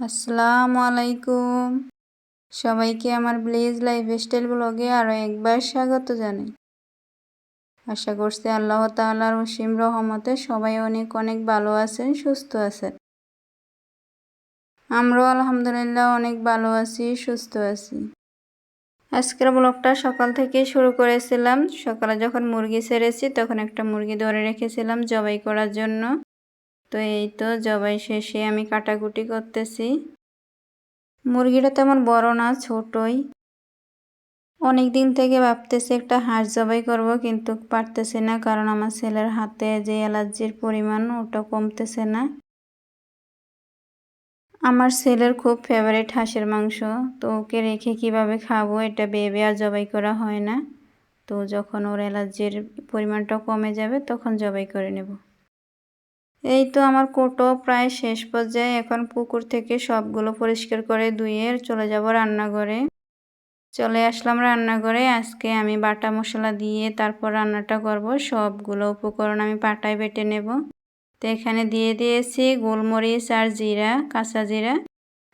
আসসালামু আলাইকুম। সবাইকে আমার ব্লেজ লাইফ স্টাইল ব্লগে আরও একবার স্বাগত জানাই। আশা করছি আল্লাহ তাআলার অসীম রহমতে সবাই অনেক অনেক ভালো আছেন, সুস্থ আছেন। আমরাও আলহামদুলিল্লাহ অনেক ভালো আছি, সুস্থ আছি। আজকের ব্লগটা সকাল থেকে শুরু করেছিলাম। সকালে যখন মুরগি ছেড়েছি, তখন একটা মুরগি ধরে রেখেছিলাম জবাই করার জন্য। তো এই তো জবাই শেষে আমি কাটাকুটি করতেছি। মুরগিটা তেমন বড় না, ছোটই। অনেক দিন থেকে ভাবতেছি একটা হাঁস জবাই করব, কিন্তু পারতেছি না, কারণ আমার ছেলের হাতে যে অ্যালার্জির পরিমাণ, ওটা কমতেছে না। আমার ছেলের খুব ফেভারিট হাঁসের মাংস, তো ওকে রেখে কীভাবে খাব এটা বেবে আর জবাই করা হয় না। তো যখন ওর অ্যালার্জির পরিমাণটা কমে যাবে, তখন জবাই করে নেব। এই তো আমার কোটো প্রায় শেষ পর্যায়ে এখন পুকুর থেকে সবগুলো পরিষ্কার করে ধুয়ে চলে যাব রান্নাঘরে। চলে আসলাম রান্নাঘরে। আজকে আমি বাটা মশলা দিয়ে তারপর রান্নাটা করব। সবগুলো উপকরণ আমি পাটায় বেটে নেব। তো এখানে দিয়ে দিয়েছি গোলমরিচ আর জিরা, কাঁচা জিরা।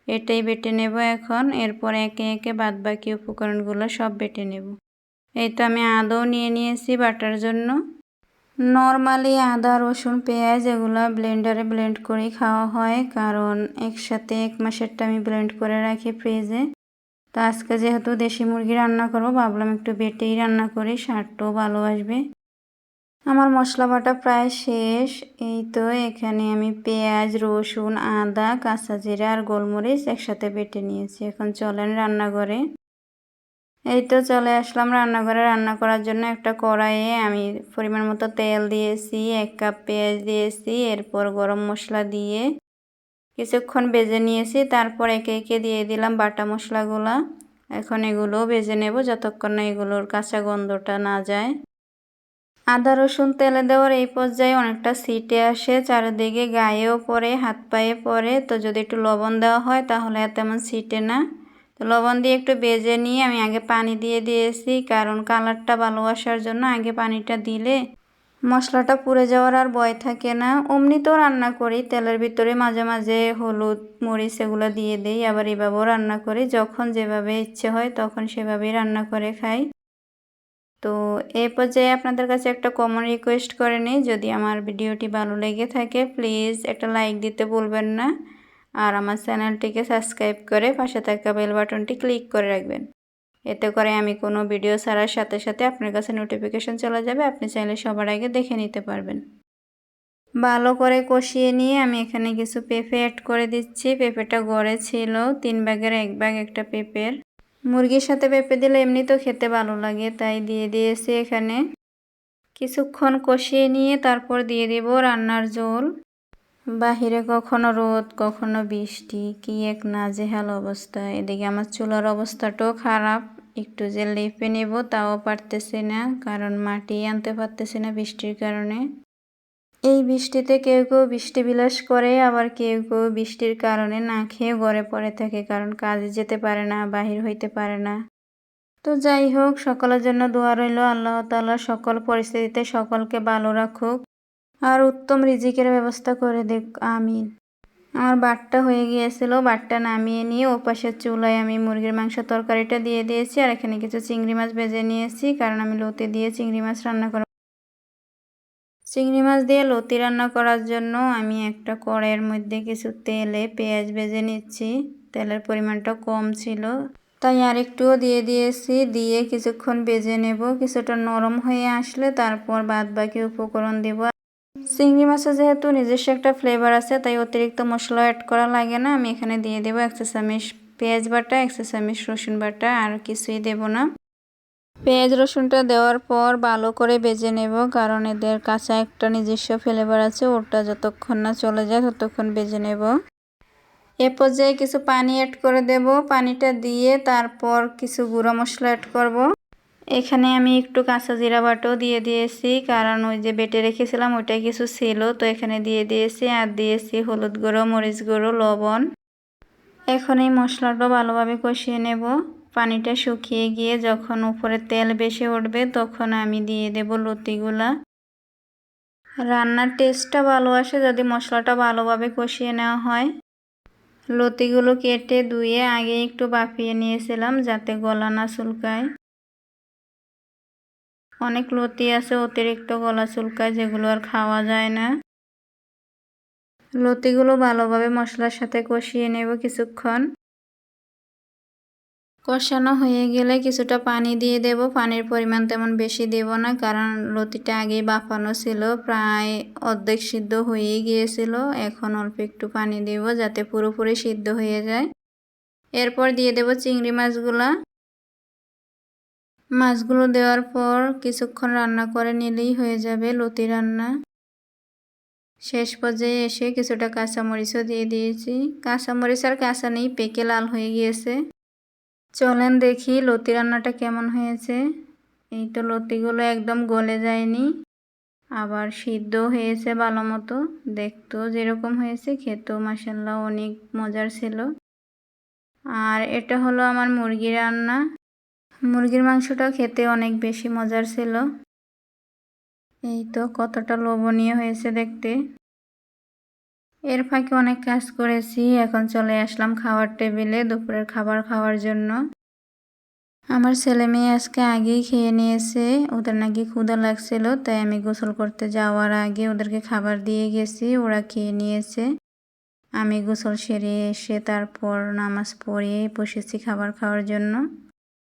এটাই বেটে নেব এখন। এরপর একে একে বাদ বাকি উপকরণগুলো সব বেটে নেব। এই তো আমি আদৌ নিয়ে নিয়েছি বাটার জন্য। নর্মালি আদা, রসুন, পেঁয়াজ এগুলো ব্লেন্ডারে ব্লেন্ড করে খাওয়া হয়। কারণ একসাথে এক মাসেরটা আমি ব্লেন্ড করে রাখি ফ্রিজে। তো আজকে যেহেতু দেশি মুরগি রান্না করব, ভাবলাম একটু বেটেই রান্না করি, স্বাদটাও ভালো আসবে। আমার মশলা বাটা প্রায় শেষ। এই তো এখানে আমি পেঁয়াজ, রসুন, আদা, কাঁচা জিরা আর গোলমরিচ একসাথে বেটে নিয়েছি। এখন চলেন রান্নাঘরে। এই তো চলে আসলাম রান্নাঘরে। রান্না করার জন্য একটা কড়াইয়ে আমি পরিমাণ মতো তেল দিয়েছি, এক কাপ পেঁয়াজ দিয়েছি, এরপর গরম মশলা দিয়ে কিছুক্ষণ বেজে নিয়েছি। তারপর একে একে দিয়ে দিলাম বাটা মশলাগুলা। এখন এগুলো বেজে নেব যতক্ষণ না এগুলোর কাঁচা গন্ধটা না যায়। আদা, রসুন, তেলে দেওয়ার এই পর্যায়ে অনেকটা সিটে আসে, চারিদিকে গায়েও পড়ে, হাত পায়ে পড়ে। তো যদি একটু লবণ দেওয়া হয় তাহলে তেমন সিটে না। তো লবণ দিয়ে একটু বেজে নিয়ে আমি আগে পানি দিয়ে দিয়েছি, কারণ কালারটা ভালো আসার জন্য আগে পানিটা দিলে মশলাটা পুড়ে যাওয়ার আর ভয় থাকে না। অমনিতেও রান্না করি, তেলের ভিতরে মাঝে মাঝে হলুদ, মরিচ এগুলো দিয়ে দিই, আবার এভাবেও রান্না করি। যখন যেভাবে ইচ্ছে হয় তখন সেভাবেই রান্না করে খাই। তো এ পর্যায়ে আপনাদের কাছে একটা কমন রিকোয়েস্ট করে নিই, যদি আমার ভিডিওটি ভালো লেগে থাকে প্লিজ একটা লাইক দিতে বলবেন না। আর আমার চ্যানেলটিকে সাবস্ক্রাইব করে পাশে থাকা বেল বাটনটি ক্লিক করে রাখবেন। এতে করে আমি কোনো ভিডিও ছাড়ার সাথে সাথে আপনার কাছে নোটিফিকেশন চলে যাবে, আপনি চাইলে সবার আগে দেখে নিতে পারবেন। ভালো করে কষিয়ে নিয়ে আমি এখানে কিছু পেঁপে অ্যাড করে দিচ্ছি। পেঁপেটা গড়ে ছিল, তিন ব্যাগের এক ব্যাগ একটা পেঁপের। মুরগির সাথে পেঁপে দিলে এমনি তো খেতে ভালো লাগে, তাই দিয়ে দিয়েছি এখানে। কিছুক্ষণ কষিয়ে নিয়ে তারপর দিয়ে দেব রান্নার জল। বাহিরে কখনো রোদ, কখনো বৃষ্টি, কি এক নাজেহাল অবস্থা। এদিকে আমার চুলার অবস্থাটাও খারাপ, একটু যে লেপে নেব তাও পারতেছি না, কারণ মাটি আনতে পারতেছি না বৃষ্টির কারণে। এই বৃষ্টিতে কেউ কেউ বৃষ্টি বিলাস করে, আবার কেউ কেউ বৃষ্টির কারণে না খেয়ে ঘরে পড়ে থাকে, কারণ কাজে যেতে পারে না, বাহির হইতে পারে না। তো যাই হোক, সকলের জন্য দোয়া রইল, আল্লাহ তাল্লাহ সকল পরিস্থিতিতে সকলকে ভালো রাখুক। আর উত্তম রিজিকের ব্যবস্থা করে দেখ আমি আমার বাটটা হয়ে গিয়েছিল, বাটটা নামিয়ে নিয়ে ওপাশের চুলায় আমি মুরগির মাংস তরকারিটা দিয়ে দিয়েছি, আর এখানে কিছু চিংড়ি মাছ ভেজে নিয়েছি, কারণ আমি লতি দিয়ে চিংড়ি মাছ রান্না করব চিংড়ি মাছ দিয়ে লতি রান্না করার জন্য আমি একটা কড়াইয়ের মধ্যে কিছু তেলে পেঁয়াজ ভেজে নিচ্ছি, তেলের পরিমাণটা কম ছিল। তাই আর একটুও দিয়ে দিয়েছি, দিয়ে কিছুক্ষণ বেজে নেব, কিছুটা নরম হয়ে আসলে তারপর বাদ বাকি উপকরণ দেব। চিংড়ি মাছে যেহেতু নিজস্ব একটা ফ্লেভার আছে, তাই অতিরিক্ত মশলা অ্যাড করা লাগে না। আমি এখানে দিয়ে দেবো একশো চামিচ পেঁয়াজ বাটা একশো চামিচ রসুন বাটা, আর কিছুই দেব না। পেঁয়াজ রসুনটা দেওয়ার পর ভালো করে বেজে নেব, কারণ এদের কাঁচা একটা নিজস্ব ফ্লেভার আছে, ওটা যতক্ষণ না চলে যায় ততক্ষণ বেজে নেব। এ পর্যায়ে কিছু পানি অ্যাড করে দেব। পানিটা দিয়ে তারপর কিছু গুঁড়ো মশলা অ্যাড করব। এখানে আমি একটু কাঁচা জিরা বাটো দিয়ে দিয়েছি, কারণ ওই যে বেটে রেখেছিলাম ওইটা কিছু ছিল, তো এখানে দিয়ে দিয়েছি আর দিয়েছি হলুদ গুঁড়ো, মরিচ গুঁড়ো, লবণ। এখন এই মশলাটা ভালোভাবে কষিয়ে নেব। পানিটা শুকিয়ে গিয়ে যখন উপরে তেল বেশি উঠবে তখন আমি দিয়ে দেব লতিগুলা। রান্নার টেস্টটা ভালো আসে যদি মশলাটা ভালোভাবে কষিয়ে নেওয়া হয়। লতিগুলো কেটে ধুয়ে আগে একটু বাফিয়ে নিয়েছিলাম যাতে গলা না চুলকায়। অনেক লতি আছে, অতিরিক্ত গলা চুলকায়, যেগুলো আর খাওয়া যায় না। লতিগুলো ভালোভাবে মশলার সাথে কষিয়ে নেব কিছুক্ষণ। কষানো হয়ে গেলে কিছুটা পানি দিয়ে দেব। পানির পরিমাণ তেমন বেশি দেব না, কারণ লতিটা আগেই বাফানো ছিল, প্রায় অর্ধেক সিদ্ধ হয়ে গিয়েছিল। এখন অল্প একটু পানি দেব যাতে পুরোপুরি সিদ্ধ হয়ে যায়। এরপর দিয়ে দেব চিংড়ি মাছগুলা। মাছগুলো দেওয়ার পর কিছুক্ষণ রান্না করে নিলেই হয়ে যাবে লতি রান্না। শেষ পর্যায়ে এসে কিছুটা কাঁচামরিচও দিয়ে দিয়েছি। কাঁচামরিচ আর কাঁচা নেই, পেকে লাল হয়ে গিয়েছে। চলেন দেখি লতি রান্নাটা কেমন হয়েছে। এই তো লতিগুলো একদম গলে যায়নি। আবার সিদ্ধ হয়েছে ভালো মতো। দেখতেও যেরকম হয়েছে, খেতেও মাসাল্লাহ অনেক মজার ছিল। আর এটা হলো আমার মুরগি রান্না। মুরগির মাংসটা খেতে অনেক বেশি মজার ছিল। এই তো কতটা লোভনীয় হয়েছে দেখতে। এর ফাঁকে অনেক কাজ করেছি, এখন চলে আসলাম খাওয়ার টেবিলে দুপুরের খাবার খাওয়ার জন্য। আমার ছেলে মেয়ে আজকে আগেই খেয়ে নিয়েছে, ওদের নাকি ক্ষুধা লাগছিল, তাই আমি গোসল করতে যাওয়ার আগে ওদেরকে খাবার দিয়ে গেছি, ওরা খেয়ে নিয়েছে। আমি গোসল সেরে এসে তারপর নামাজ পড়ে বসেছি খাবার খাওয়ার জন্য।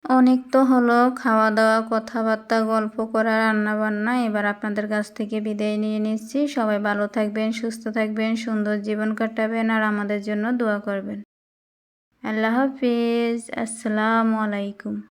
অনেক তো হলো খাওয়া দাওয়া কথাবার্তা, গল্প করা রান্না বান্না এবার আপনাদের কাছ থেকে বিদায় নিয়ে নিচ্ছি। সবাই ভালো থাকবেন, সুস্থ থাকবেন, সুন্দর জীবন কাটাবেন আর আমাদের জন্য দোয়া করবেন। আল্লাহ হাফিজ। আসসালামু আলাইকুম।